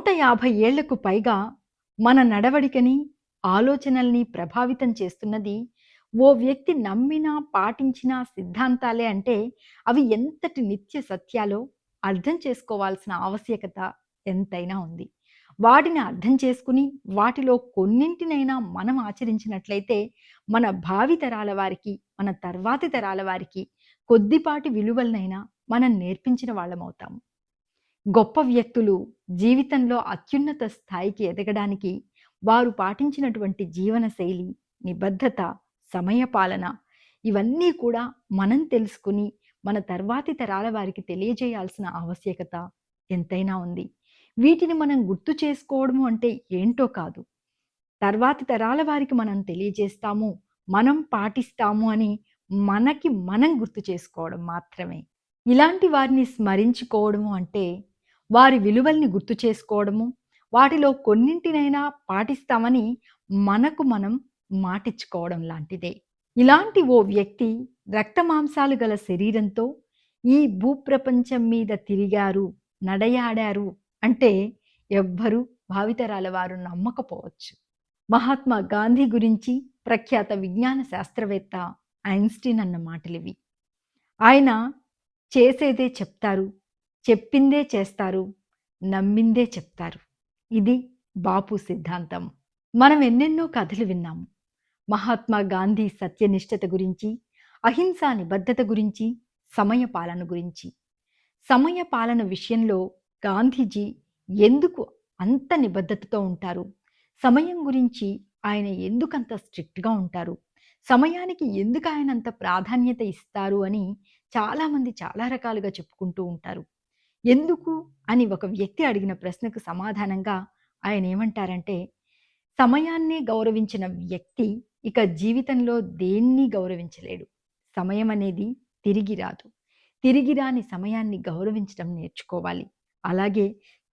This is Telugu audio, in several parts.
నూట యాభై ఏళ్ళకు పైగా మన నడవడికని, ఆలోచనల్ని ప్రభావితం చేస్తున్నది ఓ వ్యక్తి నమ్మినా పాటించిన సిద్ధాంతాలే అంటే అవి ఎంతటి నిత్య సత్యాలో అర్థం చేసుకోవాల్సిన ఆవశ్యకత ఎంతైనా ఉంది. వాటిని అర్థం చేసుకుని, వాటిలో కొన్నింటినైనా మనం ఆచరించినట్లయితే మన భావి తరాల వారికి, మన తర్వాతి తరాల వారికి కొద్దిపాటి విలువలనైనా మనం నేర్పించిన వాళ్ళమవుతాము. గొప్ప వ్యక్తులు జీవితంలో అత్యున్నత స్థాయికి ఎదగడానికి వారు పాటించినటువంటి జీవన శైలి, నిబద్ధత, సమయపాలన ఇవన్నీ కూడా మనం తెలుసుకుని, మన తర్వాతి తరాల వారికి తెలియజేయాల్సిన ఆవశ్యకత ఎంతైనా ఉంది. వీటిని మనం గుర్తు చేసుకోవడము అంటే ఏంటో కాదు. తర్వాతి తరాల వారికి మనం తెలియజేస్తాము, మనం పాటిస్తాము అని మనకి మనం గుర్తు చేసుకోవడం మాత్రమే. ఇలాంటి వారిని స్మరించుకోవడము అంటే, వారి విలువల్ని గుర్తు చేసుకోవడము, వాటిలో కొన్నింటినైనా పాటిస్తామని మనకు మనం మాటిచ్చుకోవడం లాంటిదే. ఇలాంటి ఓ వ్యక్తి రక్తమాంసాలు గల శరీరంతో ఈ భూప్రపంచం మీద తిరిగారు, నడయాడారు అంటే ఎవ్వరూ భావితరాల వారు నమ్మకపోవచ్చు. మహాత్మా గాంధీ గురించి ప్రఖ్యాత విజ్ఞాన శాస్త్రవేత్త ఐన్‌స్టీన్ అన్న మాటలివి. ఆయన చేసేదే చెప్తారు, చెప్పిందే చేస్తారు, నమ్మిందే చెప్తారు. ఇది బాపు సిద్ధాంతం. మనం ఎన్నెన్నో కథలు విన్నాము. మహాత్మా గాంధీ సత్యనిష్టత గురించి, అహింసా నిబద్ధత గురించి, సమయ పాలన గురించి. సమయ పాలన విషయంలో గాంధీజీ ఎందుకు అంత నిబద్ధతతో ఉంటారు? సమయం గురించి ఆయన ఎందుకంత స్ట్రిక్ట్‌గా ఉంటారు? సమయానికి ఎందుకు ఆయన అంత ప్రాధాన్యత ఇస్తారు అని చాలామంది చాలా రకాలుగా చెప్పుకుంటూ ఉంటారు. ఎందుకు అని ఒక వ్యక్తి అడిగిన ప్రశ్నకు సమాధానంగా ఆయనేమంటారంటే, సమయాన్నే గౌరవించిన వ్యక్తి ఇక జీవితంలో దేన్నీ గౌరవించలేడు. సమయం అనేది తిరిగి రాదు. తిరిగి రాని సమయాన్ని గౌరవించడం నేర్చుకోవాలి. అలాగే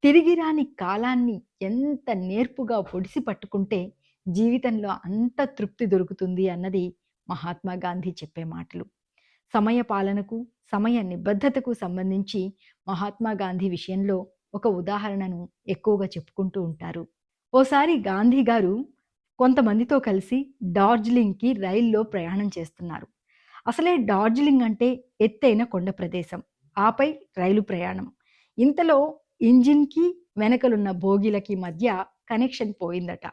తిరిగి రాని కాలాన్ని ఎంత నేర్పుగా పొడిసి పట్టుకుంటే జీవితంలో అంత తృప్తి దొరుకుతుంది అన్నది మహాత్మా గాంధీ చెప్పే మాటలు. సమయ పాలనకు, సమయ నిబద్ధతకు సంబంధించి మహాత్మా గాంధీ విషయంలో ఒక ఉదాహరణను ఎక్కువగా చెప్పుకుంటూ ఉంటారు. ఓసారి గాంధీ గారు కొంతమందితో కలిసి డార్జిలింగ్‌కి రైల్లో ప్రయాణం చేస్తున్నారు. అసలే డార్జిలింగ్ అంటే ఎత్తైన కొండ ప్రదేశం. ఆపై రైలు ప్రయాణం. ఇంతలో ఇంజిన్‌కి, వెనకలున్న భోగిలకి మధ్య కనెక్షన్ పోయిందట.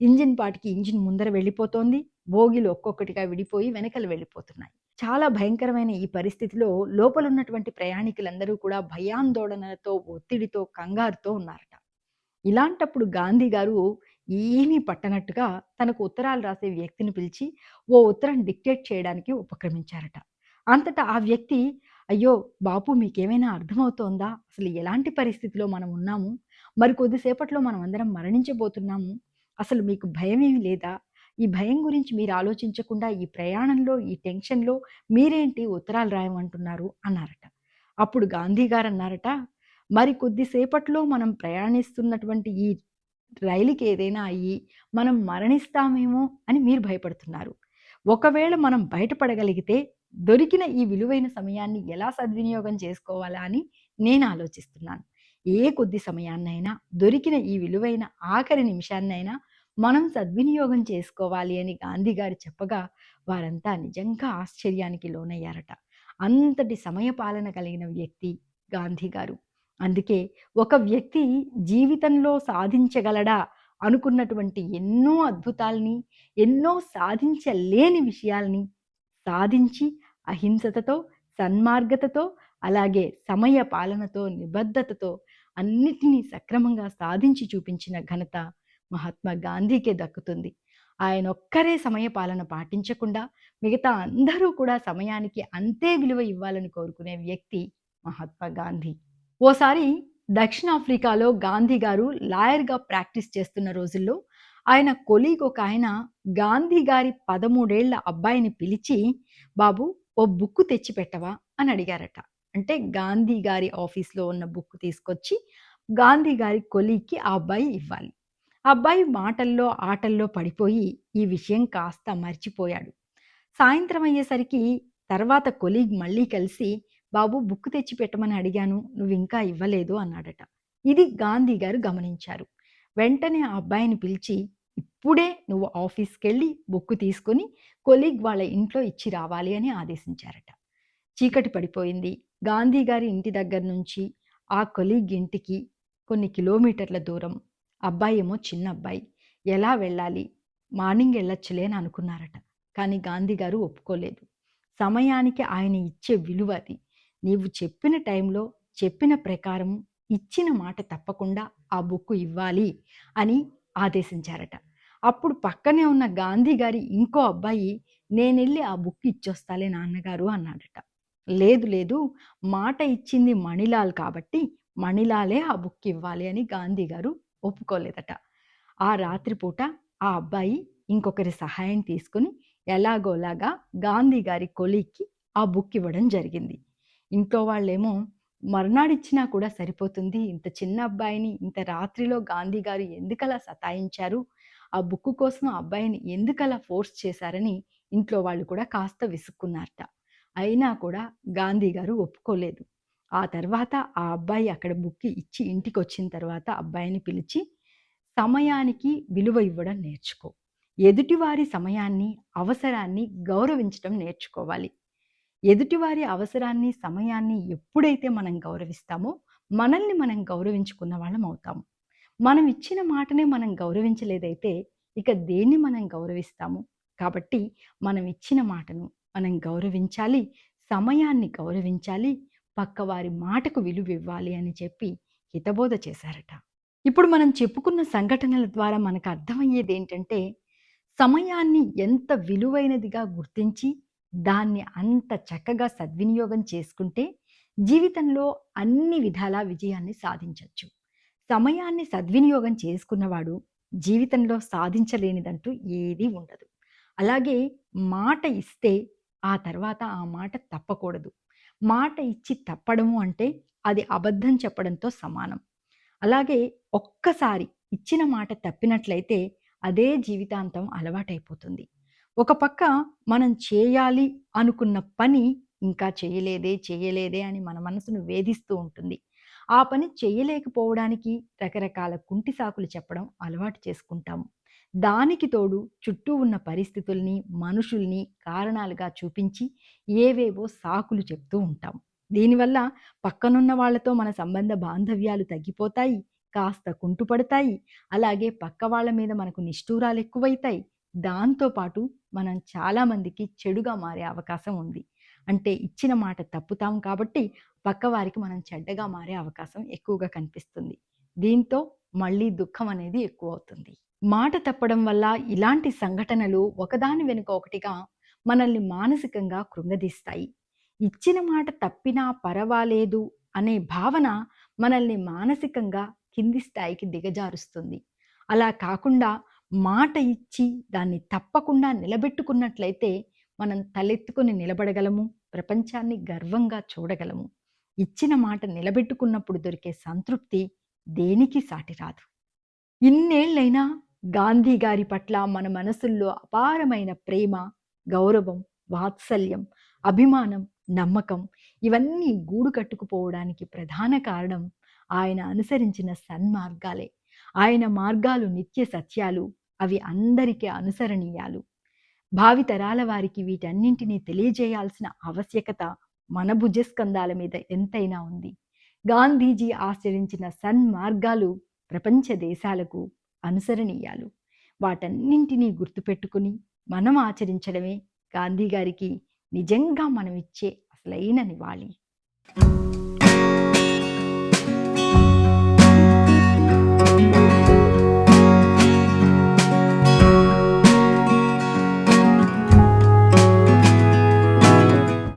ఇంజిన్ పాటికి ఇంజిన్ ముందర వెళ్ళిపోతోంది. బోగీలు ఒక్కొక్కటిగా విడిపోయి వెనకలు వెళ్ళిపోతున్నాయి. చాలా భయంకరమైన ఈ పరిస్థితిలో లోపలున్నటువంటి ప్రయాణికులందరూ కూడా భయాందోళనలతో, ఒత్తిడితో, కంగారుతో ఉన్నారట. ఇలాంటప్పుడు గాంధీ గారు ఏమీ పట్టనట్టుగా తనకు ఉత్తరాలు రాసే వ్యక్తిని పిలిచి ఓ ఉత్తరం డిక్టేట్ చేయడానికి ఉపక్రమించారట. అంతటా ఆ వ్యక్తి "అయ్యో! బాపు మీకేమైనా అర్థమవుతోందా? అసలు ఎలాంటి పరిస్థితిలో మనం ఉన్నాము? మరి కొద్దిసేపట్లో మనం అందరం మరణించబోతున్నాము. అసలు మీకు భయమేమి లేదా? ఈ భయం గురించి మీరు ఆలోచించకుండా ఈ ప్రయాణంలో, ఈ టెన్షన్‌లో మీరేంటి ఉత్తరాలు రాయమంటున్నారు" అన్నారట. అప్పుడు గాంధీ గారు అన్నారట "మరి కొద్దిసేపట్లో మనం ప్రయాణిస్తున్నటువంటి ఈ రైలుకి ఏదైనా అయ్యి మనం మరణిస్తామేమో అని మీరు భయపడుతున్నారు. ఒకవేళ మనం బయటపడగలిగితే దొరికిన ఈ విలువైన సమయాన్ని ఎలా సద్వినియోగం చేసుకోవాలా అని నేను ఆలోచిస్తున్నాను. ఏ కొద్ది సమయాన్నైనా దొరికిన ఈ విలువైన ఆఖరి నిమిషాన్నైనా మనం సద్వినియోగం చేసుకోవాలి" అని గాంధీ గారు చెప్పగా వారంతా నిజంగా ఆశ్చర్యానికి లోనయ్యారట. అంతటి సమయ పాలన కలిగిన వ్యక్తి గాంధీ గారు. అందుకే ఒక వ్యక్తి జీవితంలో సాధించగలడా అనుకున్నటువంటి ఎన్నో అద్భుతాల్ని, ఎన్నో సాధించలేని విషయాల్ని సాధించి అహింసతతో, సన్మార్గతతో, అలాగే సమయ పాలనతో, నిబద్ధతతో అన్నిటినీ సక్రమంగా సాధించి చూపించిన ఘనత మహాత్మా గాంధీకే దక్కుతుంది. ఆయనొక్కరే సమయ పాలన పాటించకుండా మిగతా అందరూ కూడా సమయానికి అంతే విలువ ఇవ్వాలని కోరుకునే వ్యక్తి మహాత్మా గాంధీ. ఓసారి దక్షిణాఫ్రికాలో గాంధీ గారు లాయర్‌గా ప్రాక్టీస్ చేస్తున్న రోజుల్లో ఆయన కొలీగ్ ఒక ఆయన గాంధీ గారి పదమూడేళ్ళ అబ్బాయిని పిలిచి, బాబు ఓ బుక్కు తెచ్చి పెట్టవా?" అని అడిగారట. అంటే గాంధీ గారి ఆఫీస్‌లో ఉన్న బుక్ తీసుకొచ్చి గాంధీ గారి కొలీగ్‌కి ఆ అబ్బాయి ఇవ్వాలి. ఆ అబ్బాయి మాటల్లో, ఆటల్లో పడిపోయి ఈ విషయం కాస్త మర్చిపోయాడు. సాయంత్రం అయ్యేసరికి తర్వాత కొలీగ్ మళ్ళీ కలిసి, బాబు బుక్ తెచ్చి పెట్టమని అడిగాను. నువ్వు ఇంకా ఇవ్వలేదు" అన్నాడట. ఇది గాంధీ గారు గమనించారు. వెంటనే ఆ అబ్బాయిని పిలిచి, "ఇప్పుడే నువ్వు ఆఫీస్‌కెళ్ళి బుక్ తీసుకొని కొలీగ్ వాళ్ళ ఇంట్లో ఇచ్చి రావాలి" అని ఆదేశించారట. చీకటి పడిపోయింది. గాంధీ గారి ఇంటి దగ్గర నుంచి ఆ కొలీగ్ ఇంటికి కొన్ని కిలోమీటర్ల దూరం. అబ్బాయేమో చిన్న అబ్బాయి. ఎలా వెళ్ళాలి? మార్నింగ్ ఎళ్ళొచ్చులే అని అనుకున్నారట. కానీ గాంధీ గారు ఒప్పుకోలేదు. సమయానికి ఆయన ఇచ్చే విలువ అది. నీవు చెప్పిన టైంలో, చెప్పిన ప్రకారం ఇచ్చిన మాట తప్పకుండా ఆ బుక్కు ఇవ్వాలి అని ఆదేశించారట. అప్పుడు పక్కనే ఉన్న గాంధీ గారి ఇంకో అబ్బాయి, "నేనెళ్ళి ఆ బుక్ ఇచ్చొస్తాలే నాన్నగారు" అన్నాడట. లేదు లేదు మాట ఇచ్చింది మణిలాల్ కాబట్టి మణిలాలే ఆ బుక్ ఇవ్వాలి అని గాంధీ గారు ఒప్పుకోలేదట. ఆ రాత్రిపూట ఆ అబ్బాయి ఇంకొకరి సహాయం తీసుకొని ఎలాగోలాగా గాంధీ గారి కొలీకి ఆ బుక్ ఇవ్వడం జరిగింది. ఇంట్లో వాళ్ళేమో మర్నాడిచ్చినా కూడా సరిపోతుంది. ఇంత చిన్న అబ్బాయిని ఇంత రాత్రిలో గాంధీ గారు ఎందుకలా సతాయించారు? ఆ బుక్కు కోసం ఆ అబ్బాయిని ఎందుకలా ఫోర్స్ చేశారని ఇంట్లో వాళ్ళు కూడా కాస్త విసుక్కున్నారట. అయినా కూడా గాంధీ గారు ఒప్పుకోలేదు. ఆ తర్వాత ఆ అబ్బాయి అక్కడ బుక్ ఇచ్చి ఇంటికి వచ్చిన తర్వాత అబ్బాయిని పిలిచి, "సమయానికి విలువ ఇవ్వడం నేర్చుకో. ఎదుటివారి సమయాన్ని, అవసరాన్ని గౌరవించడం నేర్చుకోవాలి. ఎదుటివారి అవసరాన్ని, సమయాన్ని ఎప్పుడైతే మనం గౌరవిస్తామో, మనల్ని మనం గౌరవించుకున్న వాళ్ళం అవుతాము మనం ఇచ్చిన మాటనే మనం గౌరవించలేదైతే, ఇక దేన్ని మనం గౌరవిస్తాము? కాబట్టి మనం ఇచ్చిన మాటను మనం గౌరవించాలి. సమయాన్ని గౌరవించాలి. పక్కవారి మాటకు విలువివ్వాలి అని చెప్పి హితబోధ చేశారట. ఇప్పుడు మనం చెప్పుకున్న సంఘటనల ద్వారా మనకు అర్థమయ్యేదేంటంటే, సమయాన్ని ఎంత విలువైనదిగా గుర్తించి, దాన్ని అంత చక్కగా సద్వినియోగం చేసుకుంటే, జీవితంలో అన్ని విధాలా విజయాన్ని సాధించవచ్చు సమయాన్ని సద్వినియోగం చేసుకున్నవాడు జీవితంలో సాధించలేనిదంటూ ఏదీ ఉండదు. అలాగే మాట ఇస్తే ఆ తర్వాత ఆ మాట తప్పకూడదు. మాట ఇచ్చి తప్పడము అంటే అది అబద్ధం చెప్పడంతో సమానం. అలాగే ఒక్కసారి ఇచ్చిన మాట తప్పినట్లయితే అదే జీవితాంతం అలవాటైపోతుంది. ఒక పక్క మనం చేయాలి అనుకున్న పని ఇంకా చేయలేదే, చేయలేదే అని మన మనసును వేధిస్తూ ఉంటుంది. ఆ పని చేయలేకపోవడానికి రకరకాల కుంటి సాకులు చెప్పడం అలవాటు చేసుకుంటాము. దానికి తోడు చుట్టూ ఉన్న పరిస్థితుల్ని, మనుషుల్ని కారణాలుగా చూపించి ఏవేవో సాకులు చెప్తూ ఉంటాం. దీనివల్ల పక్కనున్న వాళ్ళతో మన సంబంధ బాంధవ్యాలు తగ్గిపోతాయి. కాస్త కుంటుపడతాయి. అలాగే పక్క వాళ్ళ మీద మనకు నిష్ఠూరాలెక్కువైతాయి. దాంతో పాటు మనం చాలామందికి చెడుగా మారే అవకాశం ఉంది. అంటే ఇచ్చిన మాట తప్పుతాం కాబట్టి పక్కవారికి మనం చెడ్డగా మారే అవకాశం ఎక్కువగా కనిపిస్తుంది. దీంతో మళ్ళీ దుఃఖం అనేది ఎక్కువ అవుతుంది మాట తప్పడం వల్ల ఇలాంటి సంఘటనలు ఒకదాని వెనుక ఒకటిగా మనల్ని మానసికంగా కృంగదీస్తాయి. ఇచ్చిన మాట తప్పినా పరవాలేదు అనే భావన మనల్ని మానసికంగా కింది స్థాయికి దిగజారుస్తుంది. అలా కాకుండా మాట ఇచ్చి దాన్ని తప్పకుండా నిలబెట్టుకున్నట్లయితే మనం తలెత్తుకొని నిలబడగలము. ప్రపంచాన్ని గర్వంగా చూడగలము. ఇచ్చిన మాట నిలబెట్టుకున్నప్పుడు దొరికే సంతృప్తి దేనికి సాటిరాదు. ఇన్నేళ్ళైనా గాంధీ గారి పట్ల మన మనసుల్లో అపారమైన ప్రేమ, గౌరవం, వాత్సల్యం, అభిమానం, నమ్మకం ఇవన్నీ గూడు కట్టుకుపోవడానికి ప్రధాన కారణం ఆయన అనుసరించిన సన్మార్గాలే. ఆయన మార్గాలు నిత్య సత్యాలు. అవి అందరికీ అనుసరణీయాలు. భావితరాల వారికి వీటన్నింటినీ తెలియజేయాల్సిన ఆవశ్యకత మన భుజస్కంధాల మీద ఎంతైనా ఉంది. గాంధీజీ ఆచరించిన సన్మార్గాలు ప్రపంచ దేశాలకు అనుసరణీయాలు. వాటన్నింటినీ గుర్తుపెట్టుకుని మనం ఆచరించడమే గాంధీ గారికి నిజంగా మనమిచ్చే అసలైన నివాళి.